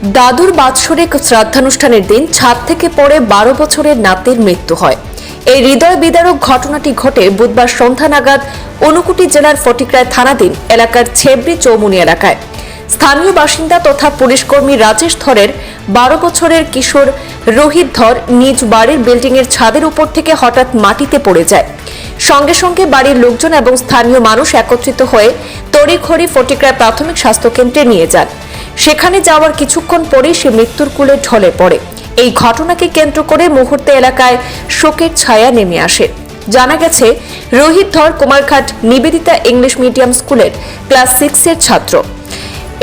দাদুর বাৎসরিক শ্রাদ্ধানুষ্ঠানের দিন ছাদ থেকে পড়ে বারো বছরের নাতির মৃত্যু হয়। এই হৃদয় বিদারক ঘটনাটি ঘটে বুধবার সন্ধ্যা নাগাদ অনুকুটি জেলার ফটিকরায় থানাধীন এলাকার ছেবরি চৌমুনি এলাকায়। স্থানীয় বাসিন্দা তথা পুলিশকর্মী রাজেশ ধরের বারো বছরের কিশোর রোহিত ধর নিজ বাড়ির বিল্ডিংয়ের ছাদের উপর থেকে হঠাৎ মাটিতে পড়ে যায়। সঙ্গে সঙ্গে বাড়ির লোকজন এবং স্থানীয় মানুষ একত্রিত হয়ে তড়িঘড়ি ফটিকরায় প্রাথমিক স্বাস্থ্যকেন্দ্রে নিয়ে যান। সেখানে যাওয়ার কিছুক্ষণ পরেই সে মৃত্যুর কুলে ঢলে পড়ে। এই ঘটনাকে কেন্দ্র করে মুহূর্তে এলাকায় শোকের ছায়া নেমে আসে। জানা গেছে, রোহিত ধর কুমারঘাট নিবেদিতা ইংলিশ মিডিয়াম স্কুলের ক্লাস সিক্সের ছাত্র।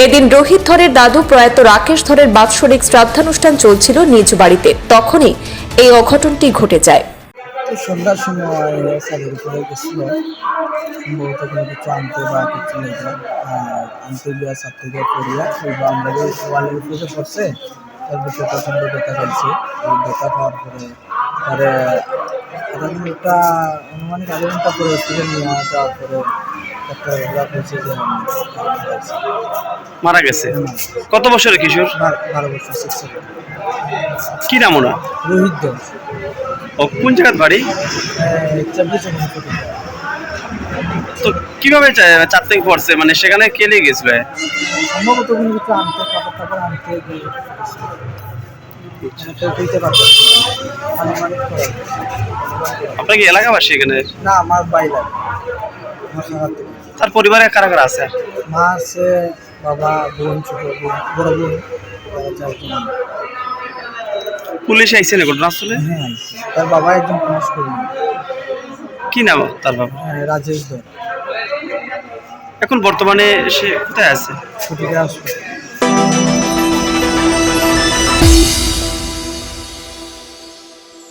এদিন রোহিত ধরের দাদু প্রয়াত রাকেশ ধরের বাৎসরিক শ্রাদ্ধানুষ্ঠান চলছিল নিজ বাড়িতে। তখনই এই অঘটনটি ঘটে যায়। তো সন্ধ্যার সময় ছাদের উপরে গেছিল। সম্ভবত কোনো কিছু আনতে বা কিছু লেগে আনতে গিয়া ছাদ থেকে পড়িয়া ওই বাউন্ডারি ওয়ালের উপরে পড়ছে তার ভিতরে প্রচণ্ড ব্যথা ওই ব্যথা পাওয়ার পরে তারে আধা ঘণ্টা আনুমানিক আধা ঘণ্টা পরে হসপিটাল নিয়ে যাওয়ার পরে ডাক্তাররা বলছে যে মারা গেছে। কত বছরের কিশোর? বারো বছর কি নাম ওনার? রোহিত দেব ও কোন জায়গার বাড়ি? তো কীভাবে চা- চার থেকে পড়ছে মানে সেখানে কে নিয়ে গেছিল? সম্ভবত কোনো কিছু আনতে কাপড় টাপড় আনতে গিয়ে কেউ দিতে পারবে। আনুমানিক করে। আপনার কি এলাকাবাসী এখানে? না আমার তার পরিবারে কারা কারা আছে? মা আছে বাবা বোন ছোট বড় বোন। পুলিশ আইছে না ঘটনাস্থলে হ্যাঁ তার বাবা একজন পুলিশ কর্মী। কি নাম তার বাবা? হ্যাঁ, রাজেশ এখন বর্তমানে সে কোথায় আছে?